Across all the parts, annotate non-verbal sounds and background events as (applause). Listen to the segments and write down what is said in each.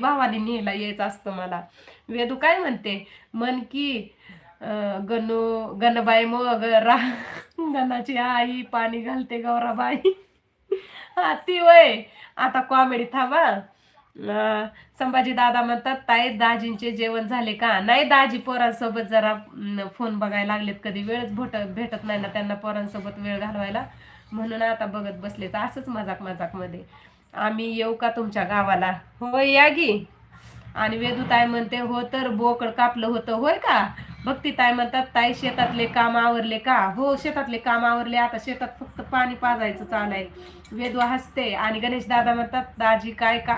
भावाने न्यायला यायचं असतं मला. वेदू काय म्हणते? मन की गणू गणबाई मग रा गणाची आई पाणी घालते गौराबाई. हा ती वय. आता कॉमेडी थांबा. अं, संभाजी दादा म्हणतात ताई दाजींचे जेवण झाले का? नाही दाजी पोरांसोबत जरा फोन बघायला लागलेत. कधी वेळच भेट भेटत नाही ना त्यांना पोरांसोबत वेळ घालवायला. म्हणून आता बघत बसले तर असंच मजाक मजाकमध्ये आम्ही येऊ का तुमच्या गावाला? होय या गी आणि वेदू ताई म्हणते हो तर बोकड कापलं होतं होय का? भक्ती ताई म्हणतात ताई शेतातले काम आवरले का? हो शेतातले काम आवरले आता शेतात फक्त पाणी पाजायचं चालाय वेदू हसते आणि गणेश दादा म्हणतात दाजी काय का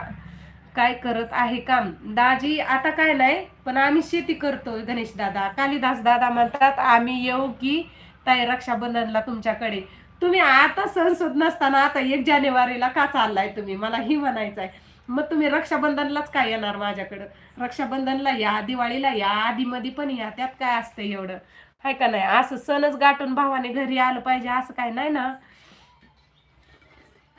काय करत आहे काम? दाजी आता काय नाही पण आम्ही शेती करतो गणेश दादा. कालिदास दादा म्हणतात आम्ही येऊ की ताई रक्षाबंधनला तुमच्याकडे. तुम्ही आता संसद नसताना आता एक जानेवारीला का चाललाय तुम्ही? मला ही म्हणायचं आहे मग तुम्ही रक्षाबंधनलाच काय येणार माझ्याकडं? रक्षाबंधनला या दिवाळीला या आधीमध्ये पण या त्यात काय असतं एवढं? हाय का नाही? असं सणच गाठून भावाने घरी आलं पाहिजे असं काय नाही ना?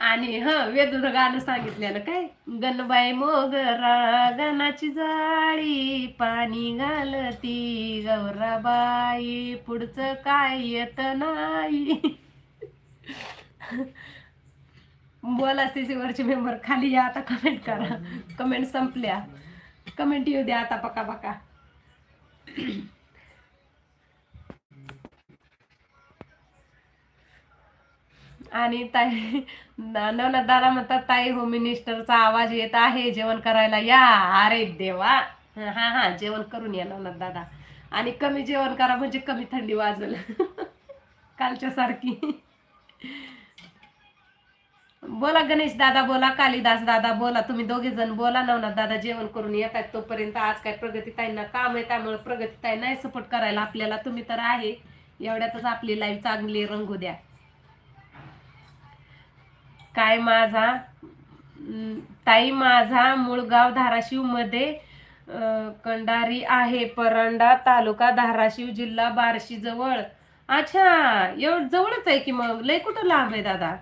आणि ह वेदूचं गाणं सांगितलेलं काय? गणबाई मोगरा गणाची जाळी पाणी घालती गौराबाई पुढचं काय येत नाही? बोला वरचे मेंबर खाली या आता कमेंट करा. कमेंट संपल्या. कमेंट येऊ द्या आता पका पका. आणि ताई नवनाथ दादा म्हणतात ताई होम मिनिस्टरचा आवाज येत आहे. जेवण करायला या. अरे देवा. हा हा. जेवण करून या नवनाथ दादा. आणि कमी जेवण करा म्हणजे कमी थंडी वाजल. (laughs) कालच्या सारखी. बोला गणेश दादा बोला कालिदास दादा बोला. तुम्ही दोघे जण बोला. नवनाथ दादा जेवण करून येत आहेत तोपर्यंत आज काय प्रगती ताईंना काम आहे त्यामुळे प्रगती ताई नाही सपोर्ट करायला आपल्याला. तुम्ही तर आहे. एवढ्यातच आपली लाईफ चांगली रंगू द्या. काय माझा? ताई माझा मुळगाव धाराशिवमध्ये अं, कंडारी आहे. परंडा तालुका धाराशिव जिल्हा बार्शी जवळ. अच्छा एवढं जवळच आहे की मग? लय कुठं लांब आहे दादा?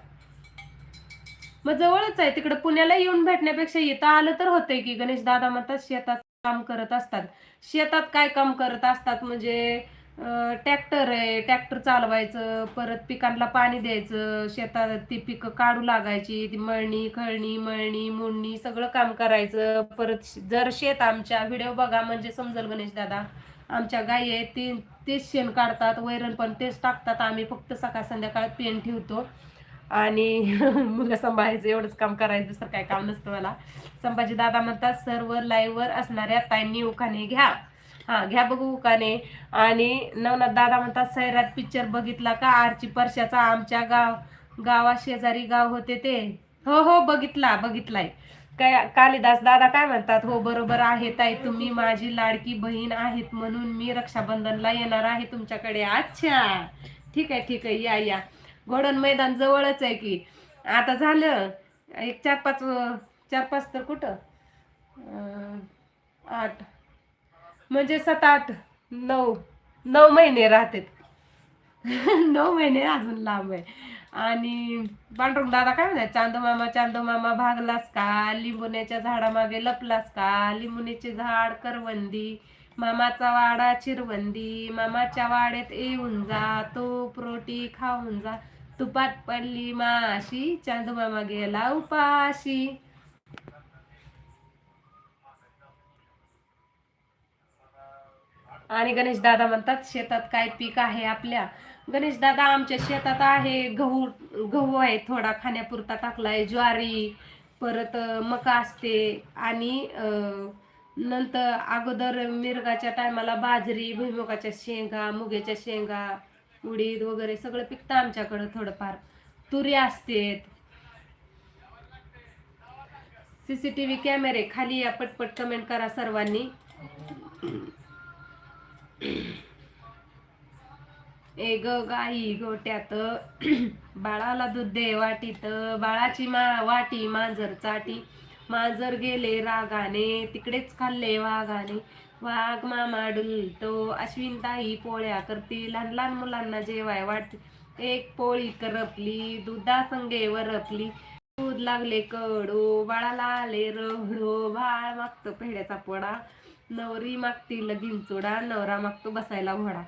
मग जवळच आहे तिकडे पुण्याला येऊन भेटण्यापेक्षा इथं आलं तर होतंय की. गणेश दादा म्हणतात शेतात काम करत असतात. शेतात काय काम करत असतात? म्हणजे ट्रॅक्टर आहे ट्रॅक्टर चालवायचं परत पिकांना पाणी द्यायचं शेतात ती पिकं काढू लागायची ती मळणी खळणी मळणी मुळणी सगळं काम करायचं. परत जर शेत आमच्या व्हिडिओ बघा म्हणजे समजेल गणेश दादा. आमच्या गायी आहेत ती तेच शेण काढतात वैरण पण तेच टाकतात. आम्ही फक्त सकाळ संध्याकाळ पेन ठेवतो. आणि (laughs) मुलं सांभाळायचं एवढंच काम करायचं दुसरं काय काम नसतं मला. संभाजी दादा म्हणतात सर्व लाईव्हवर असणाऱ्या ताईंनी उखाणे घ्या. हा घ्या बघू उखाणे. आणि नवनाथ दादा म्हणतात सैरात पिक्चर बघितला का? आरची परशाचा आमच्या गाव गावा शेजारी गाव होते ते. हो हो बघितला बघितलाय. काय कालिदास दादा काय म्हणतात? हो बरोबर आहे ताई तुम्ही माझी लाडकी बहीण आहेत म्हणून मी रक्षाबंधनला येणार आहे तुमच्याकडे. अच्छा. ठीक आहे ठीक आहे. या या. घोडण मैदान जवळच आहे की. आता झालं. एक चार पाच चार पाच तर कुठं? आठ. म्हणजे सात आठ नऊ. नऊ महिने राहतात. (laughs) नऊ महिने अजून लांब आहे. आणि पांडुरंग दादा काय म्हणतात? चांदो मामा चांदो मामा भागलास का? लिंबुण्याच्या झाडामागे लपलास का? लिंबुण्याचे झाड करवंदी मामाचा वाडा चिरवंदी मामाच्या वाड्यात येऊन जा तो प्रोटी खाऊन जा. तुपात पडली माशी चांदो मामा गेला उपाशी. आणि गणेश दादा म्हणतात शेतात काय पीक आहे आपल्या? गणेश दादा आमच्या शेतात आहे गहू गहू आहे थोडा खाण्यापुरता टाकलाय ज्वारी परत मका असते आणि नंतर अगोदर मिरगाच्या टायमाला बाजरी भुईमुगाच्या शेंगा मुग्याच्या शेंगा उडीद वगैरे सगळं पिकतं आमच्याकडं थोडंफार. तुरी असते. सीसीटीव्ही कॅमेरे खाली या पटपट कमेंट करा सर्वांनी. ए ग गाई गोट्यात. (clears throat) बाळाला दूध दे वाटीत. बाळाची मा वाटी मांजर चाटी. मांजर गेले रागाने तिकडेच खाल्ले वाघाने. वाघ मामा डुलतो अश्विन ताई पोळ्या करती. लहान लहान मुलांना जेवाय वाटते एक पोळी करपली दुधा संगे वरपली. दूध लागले कडू बाळाला आले रडू बाळ मागतो पेढ्याचा पोडा नवरी मागती लगीन चुडा नवरा मागतो बसायला घोडा.